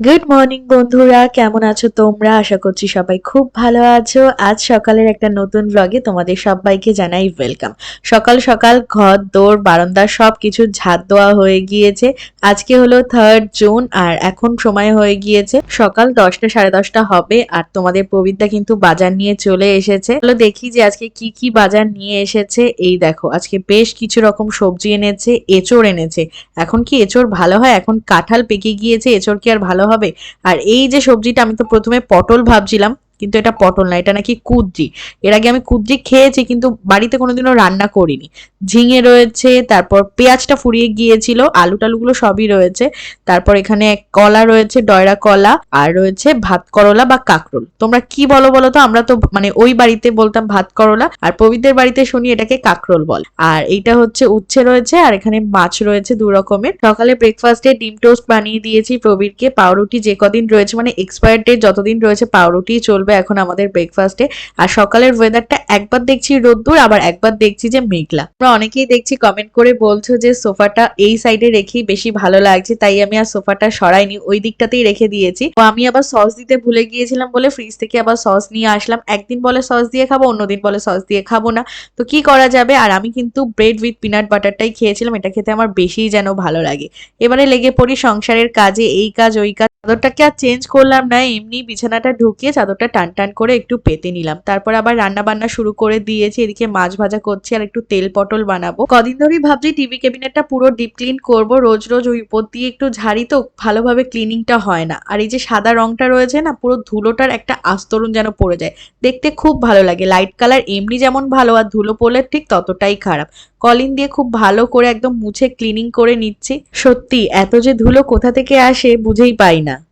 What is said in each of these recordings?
Good morning বন্ধুরা। কেমন আছো তোমরা? আশা করছি সবাই খুব ভালো আছো। আজ সকালের একটা নতুন ব্লগে তোমাদের সবাইকে জানাই ওয়েলকাম সকাল সকাল ঘর দৌড় বারান্দা সব কিছু ঝাড় দেওয়া হয়ে গিয়েছে। আজকে হলো থার্ড জুন আর এখন সময় হয়ে গিয়েছে। সকাল দশটা, সাড়ে দশটা হবে, আর তোমাদের প্রবীরদা কিন্তু বাজার নিয়ে চলে এসেছে। চলো দেখি যে আজকে কি কি বাজার নিয়ে এসেছে। এই দেখো, আজকে বেশ কিছু রকম সবজি এনেছে, এঁচড় এনেছে। এখন কি এঁচড় ভালো হয়? এখন কাঁঠাল পেকে গিয়েছে, এঁচড় কি আর ভালো হবে। আর এই যে সবজিটা আমি তো প্রথমে পটল ভাবছিলাম কিন্তু এটা পটল না, এটা নাকি কুদ্রি। এর আগে আমি কুদ্রি খেয়েছি কিন্তু বাড়িতে কোনোদিনও রান্না করিনি। ঝিঙে রয়েছে, তারপর পেঁয়াজটা ফুরিয়ে গিয়েছিল আলু টালুগুলো সবই রয়েছে। তারপর এখানে কলা রয়েছে, ডয়রা কলা, আর রয়েছে ভাত করলা বা কাকরোল। তোমরা কি বলো বলো তো? আমরা তো মানে ওই বাড়িতে বলতাম ভাত করলা, আর পবিত্রের বাড়িতে শুনি এটাকে কাকরোল বল। আর এইটা হচ্ছে উচ্ছে রয়েছে, আর এখানে মাছ রয়েছে দু রকমের। সকালে ব্রেকফাস্টে ডিম টোস্ট বানিয়ে দিয়েছি প্রবীরকে। পাউরুটি যে কদিন রয়েছে মানে এক্সপায়ার ডেট যতদিন রয়েছে পাউরুটি চলবে। এখন আমাদের ব্রেকফাস্টে আর সকালের ওয়েদারটা একবার দেখছি রোদ্দুর, আবার একবার দেখছি যে মেঘলা। আমরা অনেকেই দেখছি কমেন্ট করে বলছো যে সোফাটা এই সাইডে রেখেই বেশি ভালো লাগছে, তাই আমি আর সোফাটা সরাইনি, ওই দিকটাতেই রেখে দিয়েছি। তো আমি আবার সস দিতে ভুলে গিয়েছিলাম বলে ফ্রিজ থেকে আবার সস নিয়ে আসলাম। একদিন বলে সস দিয়ে খাব, অন্যদিন বলে সস দিয়ে খাব না। তো কি করা যাবে? আর আমি কিন্তু ব্রেড উইথ পিনাট বাটারটাই খেয়েছিলাম, এটা খেতে আমার বেশিই যেন ভালো লাগে। এবারে লেগে পড়ি সংসারের কাজে, এই কাজ, ওই কাজ চাদরটাকে আর চেঞ্জ করলাম না, এমনি বিছানাটা ঢুকিয়ে চাদরটা টান টান করে একটু পেতে নিলাম। তারপর আবার রান্না বান্না শুরু করে দিয়েছি, এদিকে মাছ ভাজা করছি আর একটু তেল পটল বানাবো। কদিন ধরেই ভাবছি টিভি ক্যাবিনেটটা পুরো ডিপ ক্লিন করব, রোজ রোজ ওই উপর দিয়ে একটু ঝাড়ি তো ভালোভাবে ক্লিনিংটা হয় না। আর এই যে সাদা রংটা রয়েছে না, পুরো ধুলোটার একটা আস্তরণ যেন পড়ে যায়। দেখতে খুব ভালো লাগে লাইট কালার এমনি যেমন ভালো আর ধুলো পড়লে ঠিক ততটাই খারাপ। কলিন দিয়ে খুব ভালো করে একদম মুছে ক্লিনিং করে নিচ্ছি। সত্যি, এত যে ধুলো কোথা থেকে আসে বুঝেই পাই না।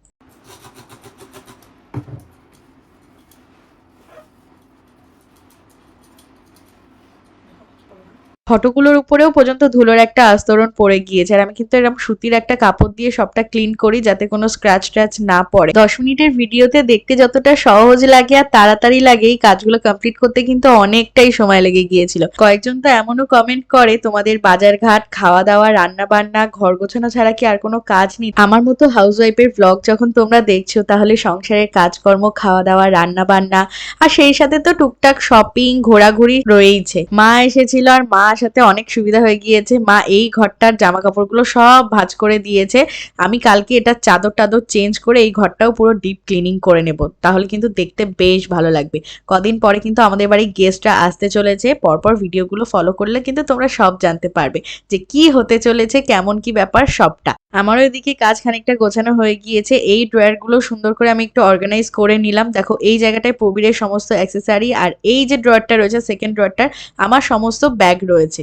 ফটোগুলোর উপরেও পর্যন্ত ধুলোর একটা আস্তরণ পড়ে গিয়েছে। আর আমি কিন্তু এরকম সুতির একটা কাপড় দিয়ে সবটা ক্লিন করি যাতে কোনো স্ক্র্যাচ ট্র্যাচ না পড়ে। দশ মিনিটের ভিডিওতে দেখতে যতটা সহজ লাগে আর তাড়াতাড়ি লাগে, এই কাজগুলো কমপ্লিট করতে কিন্তু অনেকটাই সময় লেগে গিয়েছিল। কয়েকজন তো এমনও কমেন্ট করে, তোমাদের বাজার ঘাট খাওয়া দাওয়া রান্না বান্না ঘর গোছানো ছাড়া কি আর কোনো কাজ নেই? আমার মতো হাউস ওয়াইফের ব্লগ যখন তোমরা দেখছ, তাহলে সংসারের কাজকর্ম খাওয়া দাওয়া রান্না বান্না আর সেই সাথে তো টুকটাক শপিং ঘোরাঘুরি রয়েইছে। মা এসেছিল আর মা সাথে অনেক সুবিধা হয়ে গিয়েছে। মা এই ঘরটার জামা কাপড়গুলো সব ভাজ করে দিয়েছে। আমি কালকে এটা চাদর টাদর চেঞ্জ করে এই ঘরটাও পুরো ডিপ ক্লিনিং করে নেব। তাহলে কিন্তু দেখতে বেশ ভালো লাগবে। কদিন পরে কিন্তু আমাদের বাড়ি গেস্টরা আসতে চলেছে। পরপর ভিডিওগুলো ফলো করলে কিন্তু তোমরা সব জানতে পারবে যে কি হতে চলেছে, কেমন কি ব্যাপার, সবটা। আমারও এদিকে কাজ খানিকটা গোছানো হয়ে গিয়েছে। এই ড্রয়ারগুলো সুন্দর করে আমি একটু অর্গানাইজ করে নিলাম। দেখো এই জায়গাটায় প্রবীরের সমস্ত অ্যাক্সেসারি আর এই যে ড্রয়ারটা রয়েছে সেকেন্ড ড্রয়ারটার আমার সমস্ত ব্যাগ রয়েছে।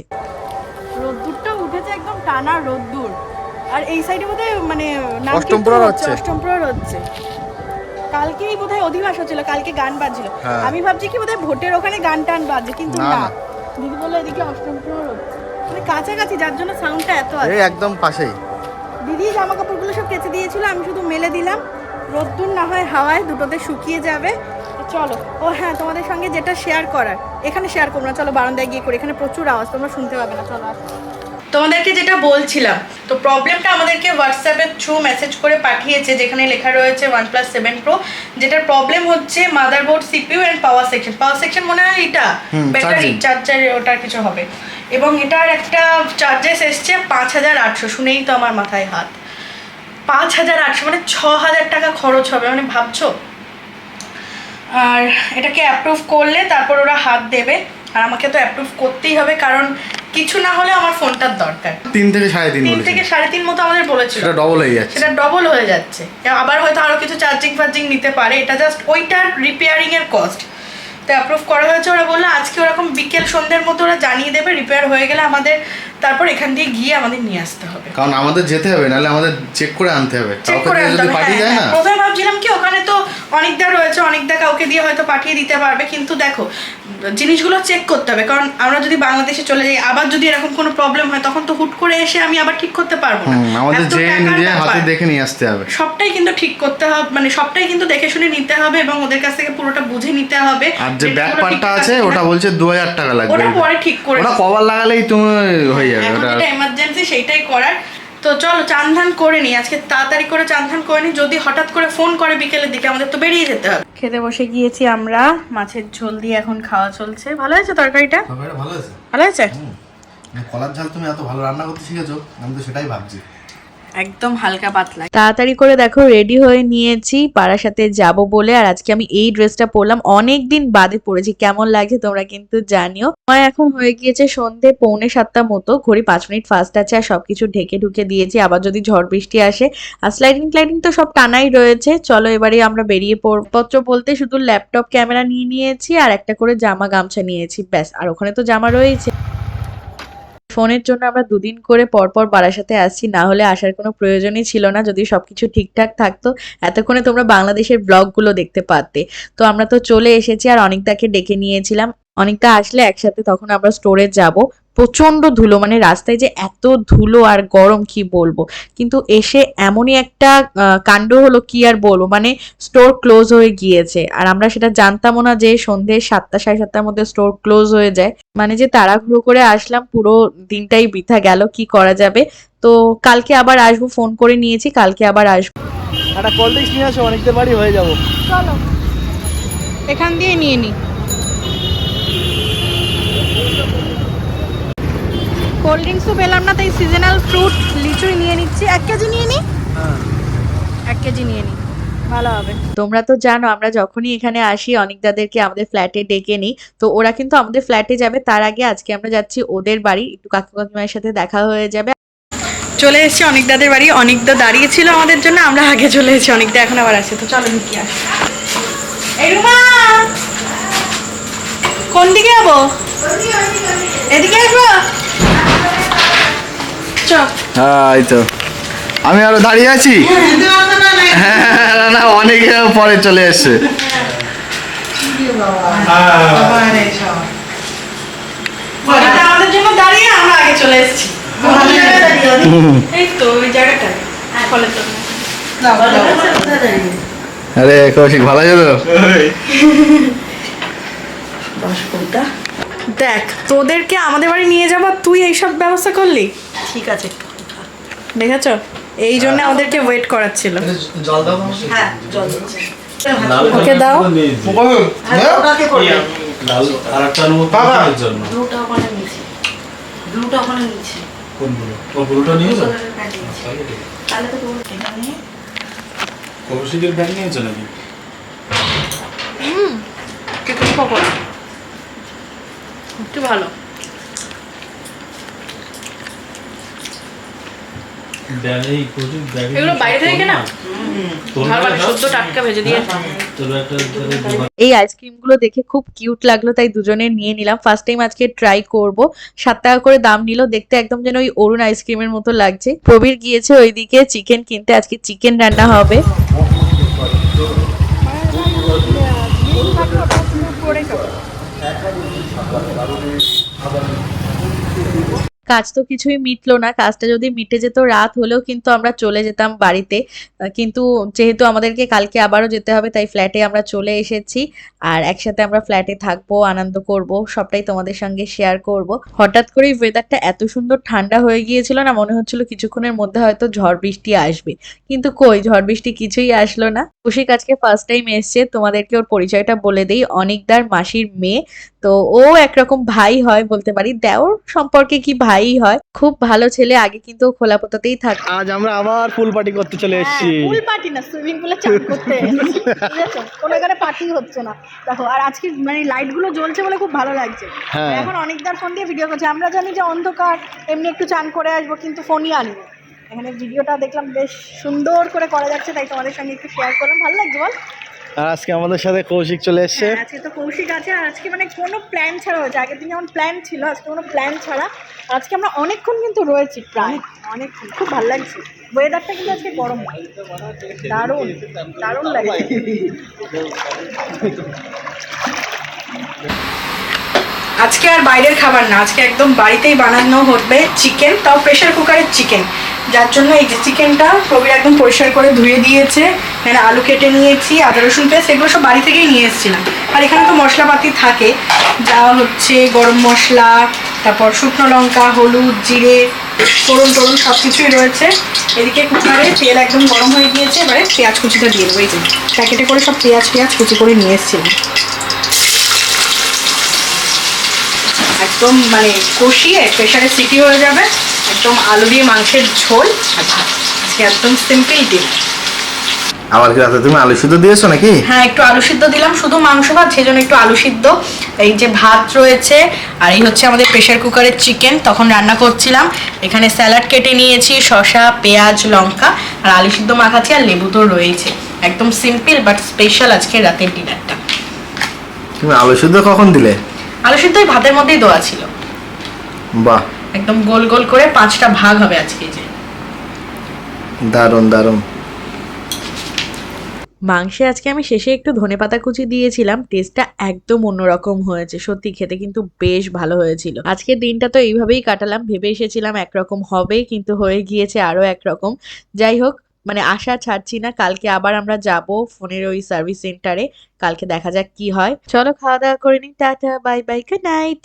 রোদ্দুরটা উঠেছে একদম টানা রোদ্দুর। আর এই সাইডে বোধহয় মানে অষ্টম প্রহর হচ্ছে। অষ্টম প্রহর হচ্ছে। কালকেই বোধহয় অধিবাস হচ্ছিল কালকে গান বাজছিল। হ্যাঁ। আমি ভাবছি কি বোধহয় ভোটের ওখানে গান টান বাজছে কিন্তু না। দিদি বলল এদিকে অষ্টম প্রহর হচ্ছে। মানে কাছাকাছি যার জন্য সাউন্ডটা এত এই আছে একদম পাশেই। দিদি জামা কাপড়গুলো সব কেচে দিয়েছিল, আমি শুধু মেলে দিলাম রোদ্দুর না হয় হাওয়ায় দুটোতে শুকিয়ে যাবে চলো, ও হ্যাঁ তোমাদের সঙ্গে যেটা শেয়ার করার, এখানে শেয়ার করব না, চলো বারান্দায় গিয়ে করি, এখানে প্রচুর আওয়াজ, তোমরা শুনতে পাবে না, চলো আসো। তোমাদেরকে যেটা বলছিলাম তো প্রবলেমটা আমাদেরকে হোয়াটসঅ্যাপের থ্রু মেসেজ করে পাঠিয়েছে যেখানে লেখা রয়েছে ওয়ান প্লাস সেভেন প্রো যেটার প্রবলেম হচ্ছে motherboard CPU and power section power section মনে হয় এটা ব্যাটারি চার্জার ওটার কিছু হবে। এবং এটার একটা চার্জেস এসছে পাঁচ হাজার আটশো শুনেই তো আমার মাথায় হাত। পাঁচ হাজার আটশো মানে ছ হাজার টাকা খরচ হবে মানে ভাবছ? আর এটাকে অ্যাপ্রুভ করলে তারপর ওরা হাত দেবে। আর আমাকে তো অ্যাপ্রুভ করতেই হবে কারণ কিছু না হলে আমার ফোনটার দরকার। তিন থেকে সাড়ে তিন তিন থেকে সাড়ে তিন মতো আমাদের বলেছিল। সেটা ডবল হয়ে যাচ্ছে। সেটা ডবল হয়ে যাচ্ছে। আবার হয়তো আরও কিছু চার্জিং ফার্জিং নিতে পারে। এটা জাস্ট ওইটার রিপেয়ারিং এর কস্ট তো অ্যাপ্রুভ করা হয়েছে ওরা বলল আজকে ওরকম বিকেল সন্ধ্যের মতো ওরা জানিয়ে দেবে রিপেয়ার হয়ে গেলে আমাদের তারপর এখান দিয়ে গিয়ে আমাদের নিয়ে আসতে হবে। কারণ আমাদের যেতে হবে নাহলে আমাদের চেক করে আনতে হবে। চেক করে আনতে হবে। পাঠিয়ে হ্যাঁ, যায় না। হ্যাঁ। প্রথমে ভাবছিলাম অনেকদা রয়েছে অনেকদা কাউকে দিয়ে হয়তো পাঠিয়ে দিতে পারবে কিন্তু দেখো জিনিসগুলো চেক করতে হবে কারণ আমরা যদি বাংলাদেশে চলে যাই আবার যদি এরকম কোনো প্রবলেম হয় তখন তো হুট করে এসে আমি আবার ঠিক করতে পারব না। আমাদের যে নিজে হাতে দেখে নিয়ে আসতে হবে। সবটাই কিন্তু ঠিক করতে হবে মানে সবটাই কিন্তু দেখে শুনে নিতে হবে এবং ওদের কাছ থেকে পুরোটা বুঝে নিতে হবে আর যে ঠিকঠাক আছে ওটা বলছে দু হাজার টাকা লাগবে। ওটা পরে ঠিক করে ওটা কভার লাগালেই তুমি হয়ে যাবে ওটা এমার্জেন্সি সেইটাই করার। তো চলো চান ধান করে নিই আজকে তাড়াতাড়ি করে চান ধান করে নিই যদি হঠাৎ করে ফোন করে বিকেলের দিকে আমাদের তো বেরিয়ে যেতে হবে। খেতে বসে গিয়েছি আমরা মাছের ঝোল দিয়ে এখন খাওয়া চলছে। ভালো আছে তরকারিটা? তরকারিটা ভালো আছে ভালো হয়েছে? কলার ঝাল তুমি এত ভালো রান্না করতে শিখেছো আমি তো সেটাই ভাবছি। একদম হালকা পাতলা। তাড়াতাড়ি করে দেখো রেডি হয়ে নিয়েছি, পাড়ার সাথে যাব বলে। আর আজকে আমি এই ড্রেসটা পরলাম অনেক দিন বাদে পরেছি। কেমন লাগছে তোমরা কিন্তু জানিও। আমার এখন হয়ে গিয়েছে সন্ধে পৌনে সাতটা মতো। ঘড়ি পাঁচ মিনিট ফার্স্ট আছে আর সবকিছু ঢেকে ঢুকে দিয়েছি। আবার যদি ঝড় বৃষ্টি আসে, আর স্লাইডিং ক্লাইডিং তো সব টানাই রয়েছে। চলো এবারে আমরা বেরিয়ে পত্র বলতে শুধু ল্যাপটপ ক্যামেরা নিয়ে নিয়েছি, আর একটা করে জামা গামছা নিয়েছি। ব্যাস, আর ওখানে তো জামা রয়েছে। ফোনের জন্য আমরা দুদিন করে পরপর বারাসাতে আসছি, না হলে আসার কোনো প্রয়োজনই ছিল না যদি সবকিছু ঠিকঠাক থাকতো। এতক্ষণে তোমরা বাংলাদেশের ব্লগগুলো দেখতে পারতে। তো আমরা তো চলে এসেছি আর অনেকদাকে ডেকে নিয়েছিলাম। অনেকটা আসলে একসাথে তখন আমরা স্টোরে যাব। প্রচণ্ড ধুলো মানে রাস্তায় যে এত ধুলো আর গরম কি বলব? কিন্তু এসে এমনই একটা কাণ্ড হলো কি আর বলব? মানে স্টোর ক্লোজ হয়ে গিয়েছে। আর আমরা সেটা জানতামও না যে সন্ধ্যে সাতটা সাড়ে সাতটার মধ্যে স্টোর ক্লোজ হয়ে যায়। মানে যে তাড়াহুড়ো করে আসলাম পুরো দিনটাই বৃথা গেল কি করা যাবে? তো কালকে আবার আসব ফোন করে নিয়েছি কালকে আবার আসব একটা কোল্ড ড্রিঙ্কস নিয়ে আসো অনেকদের বাড়ি হয়ে যাব। চলো। এখান দিয়ে নিয়ে নি। কোল্ড ড্রিঙ্কসও পেলাম না তাই সিজনাল ফ্রুট লিচুই নিয়ে নিচ্ছি। এক কেজি নিয়ে নি? এক কেজি নিয়ে নি। ভালো হবে। তোমরা তো জানো আমরা যখনই এখানে আসি অনেক দাদেরকে আমাদের ফ্ল্যাটে ডেকে নিই তো ওরা কিন্তু আমাদের ফ্ল্যাটে যাবে তার আগে আজকে আমরা যাচ্ছি ওদের বাড়ি। একটু কাকু কাকিমার সাথে দেখা হয়ে যাবে। চলে এসেছি অনেকদাদের বাড়ি। অনেকদা দাঁড়িয়ে ছিল আমাদের জন্য আমরা আগে চলে এসেছি। অনেকদা এখন আবার আসছে তো চলো ঢুকি আসি। এই রুমা! কোন দিকে যাব? এদিকে আসব? চ হ্যাঁ এই তো। আমি আরও দাঁড়িয়ে আছি? হ্যাঁ না অনেকে পরে চলে এসছে। আমাদের জন্য দাঁড়িয়ে আমরা আগে চলে এসেছি। এই তো ওই জায়গাটায়। ফলে তো। আরে কৌশিক ভালো আছে তো? দেখ তোদেরকে আমাদের বাড়ি নিয়ে যাব আর তুই এইসব ব্যবস্থা করলি? ঠিক আছে দেখেছ? এই জন্য আমাদেরকে ওয়েট করাচ্ছিল। জল দাও হ্যাঁ জল ওকে দাও। তোমার এখানে কৌশিকের ব্যাগ নিয়েছো নাকি? চিকেন পকোড়া একটু ভালো। এই এই আইসক্রিমগুলো দেখে খুব কিউট লাগল তাই দুজনে নিয়ে নিলাম। ফার্স্ট টাইম আজকে ট্রাই করব। সাত টাকা করে দাম নিল দেখতে একদম যেন ওই অরুণ আইসক্রিমের মতো লাগছে। প্রবীর গিয়েছে ওইদিকে চিকেন কিনতে আজকে চিকেন রান্না হবে। একাধিক সাধারণ কারণে সাধারণ কাজ তো কিছুই মিটলো না, কাজটা যদি মিটে যেত রাত হলেও কিন্তু আমরা চলে যেতাম বাড়িতে। কিন্তু যেহেতু আমাদেরকে কালকে আবারও যেতে হবে, তাই ফ্ল্যাটে আমরা চলে এসেছি। আর একসাথে আমরা ফ্ল্যাটে থাকব, আনন্দ করব, সবটাই তোমাদের সঙ্গে শেয়ার করব। হঠাৎ করে ওয়েদারটা এত সুন্দর ঠান্ডা হয়ে গিয়েছিল না, মনে হচ্ছিল কিছুক্ষণের মধ্যে হয়তো ঝড় বৃষ্টি আসবে। কিন্তু কই, ঝড় বৃষ্টি কিছুই আসলো না। কৌশিক আজকে ফার্স্ট টাইম এসছে, তোমাদেরকে ওর পরিচয়টা বলে দেই। অনেকদার মাসির মেয়ে। তো ও একরকম ভাই হয় বলতে পারি। দেওর সম্পর্কে কি ভাই হয়? খুব ভালো ছেলে আগে কিন্তু খোলাপোতাতেই থাকতো আজ আমরা আবার ফুল পার্টি করতে চলে এসেছি। পুল পার্টি না সুইমিং পুলে চান করতে। কোনো এখানে পার্টি হচ্ছে না। দেখো আর আজকে মানে লাইটগুলো জ্বলছে বলে খুব ভালো লাগছে। হ্যাঁ। এখন অনেকদার ফোন দিয়ে ভিডিও করছে। আমরা জানি যে অন্ধকার এমনি একটু চান করে আসব কিন্তু ফোনই আনব। এখানে ভিডিওটা দেখলাম বেশ সুন্দর করে করা যাচ্ছে তাই তোমাদের সঙ্গে একটু শেয়ার করলাম। ভালো লাগছে বল? আর আজকে আমাদের সাথে কৌশিক চলে এসছে। হ্যাঁ, আজকে তো কৌশিক আছে আর আজকে মানে কোনো প্ল্যান ছাড়া হয়েছে। আগের দিন যেমন প্ল্যান ছিল আজকে কোনো প্ল্যান ছাড়া। আজকে আমরা অনেকক্ষণ কিন্তু রয়েছি প্রায়। অনেকক্ষণ খুব ভালো লাগছে। ওয়েদারটা কিন্তু আজকে গরম। দারুণ দারুণ লাগছে। আজকে আর বাইরের খাবার না আজকে একদম বাড়িতেই বানানো হবে চিকেন তাও প্রেশার কুকারের চিকেন যার জন্য এই যে চিকেনটা প্রবীর একদম পরিষ্কার করে ধুয়ে দিয়েছে। এখানে আলু কেটে নিয়েছি, আদা, রসুন পেস্ট, এগুলো সব বাড়ি থেকেই নিয়ে এসেছিলাম। আর এখানে তো মশলাপাতি থাকে। যা হচ্ছে গরম মশলা, তারপর শুকনো লঙ্কা, হলুদ, জিরে, ফোড়ন টোড়ন সব কিছুই রয়েছে। এদিকে কুকারে তেল একদম গরম হয়ে গিয়েছে, এবারে পেঁয়াজ কুচিটা দিয়ে দেবো, এই যে প্যাকেটে করে সব পেঁয়াজ পেঁয়াজ কুচি করে নিয়ে এসেছিলাম। একদম মানে কষিয়ে প্রেশারে সিটি হয়ে যাবে, একদম আলু দিয়ে মাংসের ঝোল। আর ভাত আজকে একদম সিম্পল ডিম আবার কি রাতে তুমি আলু সিদ্ধ দিয়েছ নাকি? হ্যাঁ একটু আলু সিদ্ধ দিলাম শুধু মাংস ভাত সেজন্য একটু আলু সিদ্ধ। এই যে ভাত রয়েছে আর এই হচ্ছে আমাদের প্রেশার কুকারের চিকেন তখন রান্না করছিলাম। এখানে স্যালাড কেটে নিয়েছি শসা পেঁয়াজ লঙ্কা আর আলু সিদ্ধ মাখাচ্ছি আর লেবু তো রয়েছে। একদম সিম্পল বাট স্পেশাল আজকে রাতের ডিনারটা তুমি আলু সিদ্ধ কখন দিলে? আলু সিদ্ধ ভাতের মধ্যেই দেওয়া ছিল। বাহ। একদম গোল গোল করে পাঁচটা ভাগ হবে আজকে যে। দারুণ দারুণ। মাংসে আজকে আমি শেষে একটু ধনেপাতা কুচি দিয়েছিলাম টেস্টটা একদম অন্যরকম হয়েছে, সত্যি খেতে কিন্তু বেশ ভালো হয়েছিল। আজকের দিনটা তো এইভাবেই কাটালাম, ভেবে এসেছিলাম একরকম হবে, কিন্তু হয়ে গিয়েছে আরও একরকম। যাই হোক মানে আশা ছাড়ছি না, কালকে আবার আমরা যাব ফোনের ওই সার্ভিস সেন্টারে কালকে দেখা যাক কি হয়। চলো খাওয়া দাওয়া করে নিই, tata bye bye good night